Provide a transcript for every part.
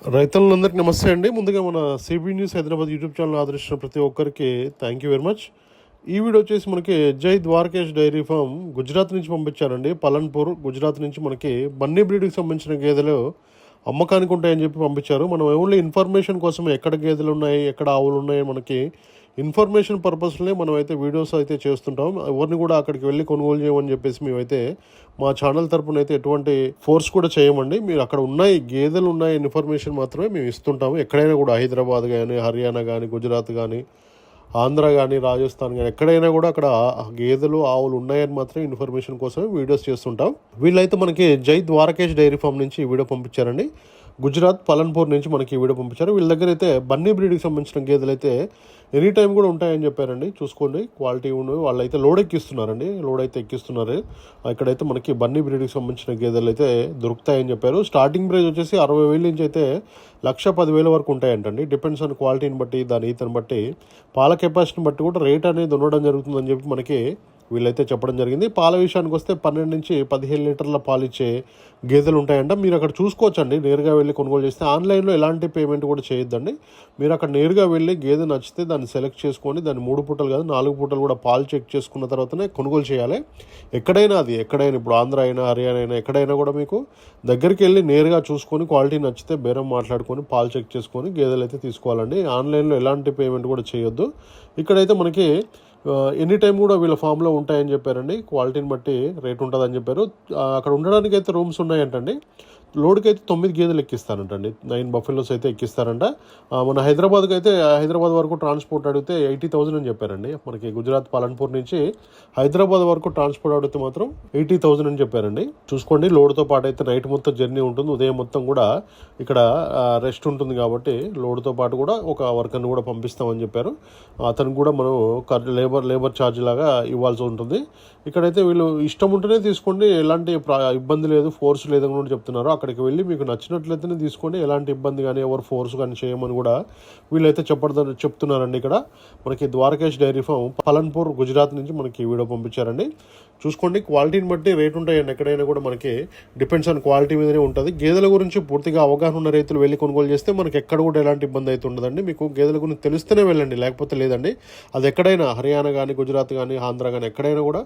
రైతులందరికీ నమస్తే అండి. ముందుగా మన C B news Hyderabad YouTube channel ఆదరించిన ప్రతి ఒక్కరికి థ్యాంక్ యూ వెరీ మచ్ ఈ వీడియో వచ్చేసి మనకి జై ద్వారకేష్ డైరీ ఫామ్ గుజరాత్ నుంచి పంపించారండి. పలన్పూర్ గుజరాత్ నుంచి మనకి బన్నీ బ్రీడ్కి సంబంధించిన గేదెలు అమ్మకానికి ఉంటాయని చెప్పి పంపించారు. మనం ఓన్లీ ఇన్ఫర్మేషన్ కోసం ఎక్కడ గేదెలు ఉన్నాయి ఎక్కడ ఆవులు ఉన్నాయి మనకి ఇన్ఫర్మేషన్ పర్పస్లోనే మనం అయితే వీడియోస్ అయితే చేస్తుంటాం. ఎవరిని కూడా అక్కడికి వెళ్ళి కొనుగోలు చేయమని చెప్పేసి మేమైతే మా ఛానల్ తరపున అయితే ఎటువంటి ఫోర్స్ కూడా చేయమండి. మీరు అక్కడ ఉన్నాయి గేదెలు ఉన్నాయి ఇన్ఫర్మేషన్ మాత్రమే మేము ఇస్తుంటాము. ఎక్కడైనా కూడా హైదరాబాద్ కానీ హర్యానా కానీ గుజరాత్ కానీ ఆంధ్ర కానీ రాజస్థాన్ కానీ ఎక్కడైనా కూడా అక్కడ గేదెలు ఆవులు ఉన్నాయని మాత్రం ఇన్ఫర్మేషన్ కోసమే వీడియోస్ చేస్తుంటాం. వీళ్ళైతే మనకి జై ద్వారకేష్ డైరీ ఫామ్ నుంచి ఈ వీడియో పంపించారండి. గుజరాత్ పలన్పూర్ నుంచి మనకి ఈ వీడియో పంపించారు. వీళ్ళ దగ్గర అయితే బన్నీ బ్రీడ్కి సంబంధించిన గేదెలు అయితే ఎనీ టైం కూడా ఉంటాయని చెప్పారండి. చూసుకోండి. క్వాలిటీ ఉన్న వాళ్ళు అయితే లోడ్ ఎక్కిస్తున్నారండి లోడ్ అయితే ఎక్కిస్తున్నారు. ఇక్కడైతే మనకి బన్నీ బ్రీడ్కి సంబంధించిన గేదెలు అయితే దొరుకుతాయని చెప్పారు. స్టార్టింగ్ ప్రైస్ వచ్చేసి అరవై వేల నుంచి అయితే లక్ష పదివేల వరకు ఉంటాయంటండి. డిపెండ్స్ ఆన్ క్వాలిటీని బట్టి దాని ఈతని బట్టి పాల కెపాసిటీని బట్టి కూడా రేట్ అనేది ఉండడం జరుగుతుందని చెప్పి మనకి వీళ్ళైతే చెప్పడం జరిగింది. పాల విషయానికి వస్తే పన్నెండు నుంచి పదిహేను లీటర్ల పాలు ఇచ్చే గేదెలు ఉంటాయంట. మీరు అక్కడ చూసుకోవచ్చండి. నేరుగా వెళ్ళి కొనుగోలు చేస్తే ఆన్లైన్లో ఎలాంటి పేమెంట్ కూడా చేయొద్దండి. మీరు అక్కడ నేరుగా వెళ్ళి గేదె నచ్చితే దాన్ని సెలెక్ట్ చేసుకొని దాన్ని మూడు పూటలు కాదు నాలుగు పూటలు కూడా పాలు చెక్ చేసుకున్న తర్వాతనే కొనుగోలు చేయాలి. ఎక్కడైనా అది ఎక్కడైనా ఇప్పుడు ఆంధ్ర అయినా హర్యానా అయినా ఎక్కడైనా కూడా మీకు దగ్గరికి వెళ్ళి నేరుగా చూసుకొని క్వాలిటీ నచ్చితే బేరం మాట్లాడుకొని పాలు చెక్ చేసుకొని గేదెలు అయితే తీసుకోవాలండి. ఆన్లైన్లో ఎలాంటి పేమెంట్ కూడా చేయొద్దు. ఇక్కడైతే మనకి ఎనీ టైం కూడా వీళ్ళ ఫామ్లో ఉంటాయని చెప్పారండి. క్వాలిటీని బట్టి రేట్ ఉంటుందని చెప్పారు. అక్కడ ఉండడానికి అయితే రూమ్స్ ఉన్నాయంటండి. లోడ్కి అయితే తొమ్మిది గేదెలు ఎక్కిస్తారంటండి. నైన్ బఫెలోస్ అయితే ఎక్కిస్తారంట. మన హైదరాబాద్కి అయితే హైదరాబాద్ వరకు ట్రాన్స్పోర్ట్ అడిగితే ఎయిటీ థౌసండ్ అని చెప్పారండి. మనకి గుజరాత్ పాలన్పూర్ నుంచి హైదరాబాద్ వరకు ట్రాన్స్పోర్ట్ అడిగితే మాత్రం ఎయిటీ థౌజండ్ అని చెప్పారండి. చూసుకోండి లోడ్తో పాటు అయితే నైట్ మొత్తం జర్నీ ఉంటుంది. ఉదయం మొత్తం కూడా ఇక్కడ రెస్ట్ ఉంటుంది కాబట్టి లోడ్తో పాటు కూడా ఒక వర్కర్ని కూడా పంపిస్తామని చెప్పారు. అతనికి కూడా మనం లేబర్ లేబర్ ఛార్జ్ లాగా ఇవ్వాల్సి ఉంటుంది. ఇక్కడైతే వీళ్ళు ఇష్టం ఉంటేనే తీసుకోండి. ఎలాంటి ఇబ్బంది లేదు ఫోర్స్ లేదని కూడా చెప్తున్నారు. అక్కడికి వెళ్ళి మీకు నచ్చినట్లయితేనే తీసుకోండి ఎలాంటి ఇబ్బంది కానీ ఎవరు ఫోర్స్ కానీ చేయమని కూడా వీళ్ళైతే చెప్పడం చెప్తున్నారండి ఇక్కడ. మనకి ద్వారకేష్ డైరీ ఫామ్ పలన్పూర్ గుజరాత్ నుంచి మనకి ఈ వీడియో పంపించారండి. చూసుకోండి క్వాలిటీని బట్టి రేట్ ఉంటాయండి ఎక్కడైనా కూడా మనకి డిపెండ్స్ ఆన్ క్వాలిటీ మీదనే ఉంటుంది. గేదెల గురించి పూర్తిగా అవగాహన ఉన్న రైతులు వెళ్ళి కొనుగోలు చేస్తే మనకి ఎక్కడ కూడా ఎలాంటి ఇబ్బంది అయితే ఉండదండి. మీకు గేదెల గురించి తెలిస్తేనే వెళ్ళండి లేకపోతే లేదండి. అది ఎక్కడైనా హర్యానా కానీ గుజరాత్ కానీ ఆంధ్ర కానీ ఎక్కడైనా కూడా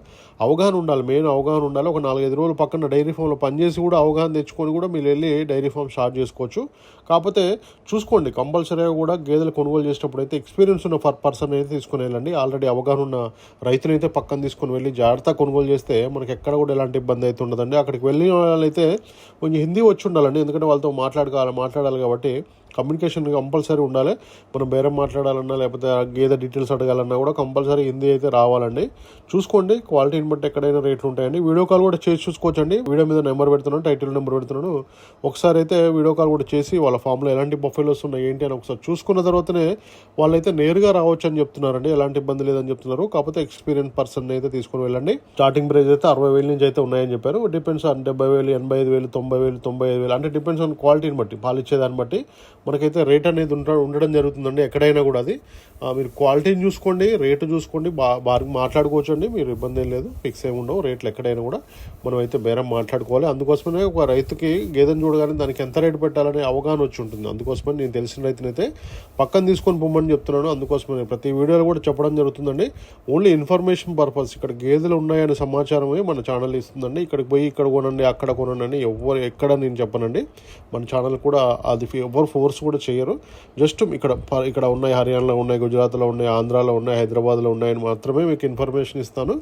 అవగాహన ఉండాలి. మెయిన్ అవగాహన ఉండాలి. ఒక నాలుగైదు రోజులు పక్కన డైరీ ఫామ్లో పనిచేసి కూడా అవగాహన తెచ్చుకొని కూడా మీరు వెళ్ళి డైరీ ఫామ్ స్టార్ట్ చేసుకోవచ్చు. కాకపోతే చూసుకోండి కంపల్సరీగా కూడా గేదెలు కొనుగోలు చేసేటప్పుడు అయితే ఎక్స్పీరియన్స్ ఉన్న పర్ పర్సన్ అయితే తీసుకుని వెళ్ళండి. ఆల్రెడీ అవగాహన ఉన్న రైతునైతే పక్కన తీసుకొని వెళ్ళి జాగ్రత్త కొనుగోలు చేస్తే మనకి ఎక్కడ కూడా ఎలాంటి ఇబ్బంది అయితే ఉండదండి. అక్కడికి వెళ్ళిన వాళ్ళైతే కొంచెం హిందీ వచ్చి ఉండాలండి. ఎందుకంటే వాళ్ళతో మాట్లాడుకోవాలి మాట్లాడాలి కాబట్టి కమ్యూనికేషన్ కంపల్సరీ ఉండాలి. మనం బేరం మాట్లాడాలన్నా లేకపోతే గేదె డీటెయిల్స్ అడగాలన్నా కూడా కంపల్సరీ హిందీ అయితే రావాలండి. చూసుకోండి క్వాలిటీని బట్టి ఎక్కడైనా రేట్లు ఉంటాయండి. వీడియో కాల్ కూడా చేసి చూసుకోవచ్చండి. వీడియో మీద నెంబర్ పెడుతున్నాను టైటిల్ నెంబర్ పెడుతున్నాను. ఒకసారి అయితే వీడియో కాల్ కూడా చేసి వాళ్ళ ఫామ్లో ఎలాంటి బొఫైల్స్ ఉన్నాయి ఏంటి అని ఒకసారి చూసుకున్న తర్వాతనే వాళ్ళైతే నేరుగా రావచ్చు అని చెప్తున్నారండి. ఎలాంటి ఇబ్బంది లేదని చెప్తున్నారు. కాకపోతే ఎక్స్పీరియన్స్ పర్సన్ అయితే తీసుకుని వెళ్ళండి. స్టార్టింగ్ ప్రైస్ అయితే అరవై వేల నుంచి అయితే ఉన్నాయని చెప్పారు. డిపెండ్స్ ఆన్ డెబ్బై వేలు ఎనభై ఐదు వేలు తొంభై వేలు తొంభై ఐదు వేలు అంటే డిపెండ్స్ ఆన్ క్వాలిటీని బట్టి పాలు ఇచ్చేదాన్ని బట్టి మనకైతే రేట్ అనేది ఉండ ఉండడం జరుగుతుందండి ఎక్కడైనా కూడా అది. మీరు క్వాలిటీని చూసుకోండి రేటు చూసుకోండి బా బాగా మాట్లాడుకోవచ్చు అండి మీరు ఇబ్బంది ఏం లేదు ఫిక్స్ ఏమి ఉండవు రేట్లు ఎక్కడైనా కూడా మనం అయితే బేరం మాట్లాడుకోవాలి. అందుకోసమే ఒక రైతుకి గేదెను చూడగానే దానికి ఎంత రేటు పెట్టాలనే అవగాహన వచ్చి ఉంటుంది. అందుకోసమని నేను తెలిసిన రైతునైతే పక్కన తీసుకొని పొమ్మని చెప్తున్నాను. అందుకోసమే ప్రతి వీడియోలో కూడా చెప్పడం జరుగుతుందండి. ఓన్లీ ఇన్ఫర్మేషన్ పర్పస్ ఇక్కడ గేదెలు ఉన్నాయని సమాచారమే మన ఛానల్ ఇస్తుందండి. ఇక్కడికి పోయి ఇక్కడ కొనండి అక్కడ కొనండి అని ఎవరు ఎక్కడ నేను చెప్పనండి. మన ఛానల్ కూడా అది ఎవరు ఫోర్స్ కూడా చేయరు. జస్ట్ ఇక్కడ ప- ఇక్కడ ఉన్నాయి హర్యానాలో ఉన్నాయి గుజరాత్లో ఉన్నాయి ఆంధ్రాలో ఉన్నాయి హైదరాబాద్లో ఉన్నాయని మాత్రమే మీకు ఇన్ఫర్మేషన్ ఇస్తాను.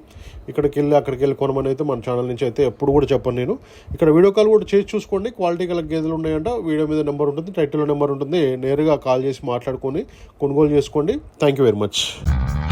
ఇక్కడికి వెళ్ళి అక్కడికి వెళ్ళి కొనమని అయితే మన ఛానల్ నుంచి అయితే ఎప్పుడు కూడా చెప్పను నేను. ఇక్కడ వీడియో కాల్ కూడా చేసి చూసుకోండి. క్వాలిటీ గల గేదెలు ఉన్నాయంట. వీడియో మీద నెంబర్ ఉంటుంది టైటిల్లో నెంబర్ ఉంటుంది. నేరుగా కాల్ చేసి మాట్లాడుకొని కొనుగోలు చేసుకోండి. Thank you very much.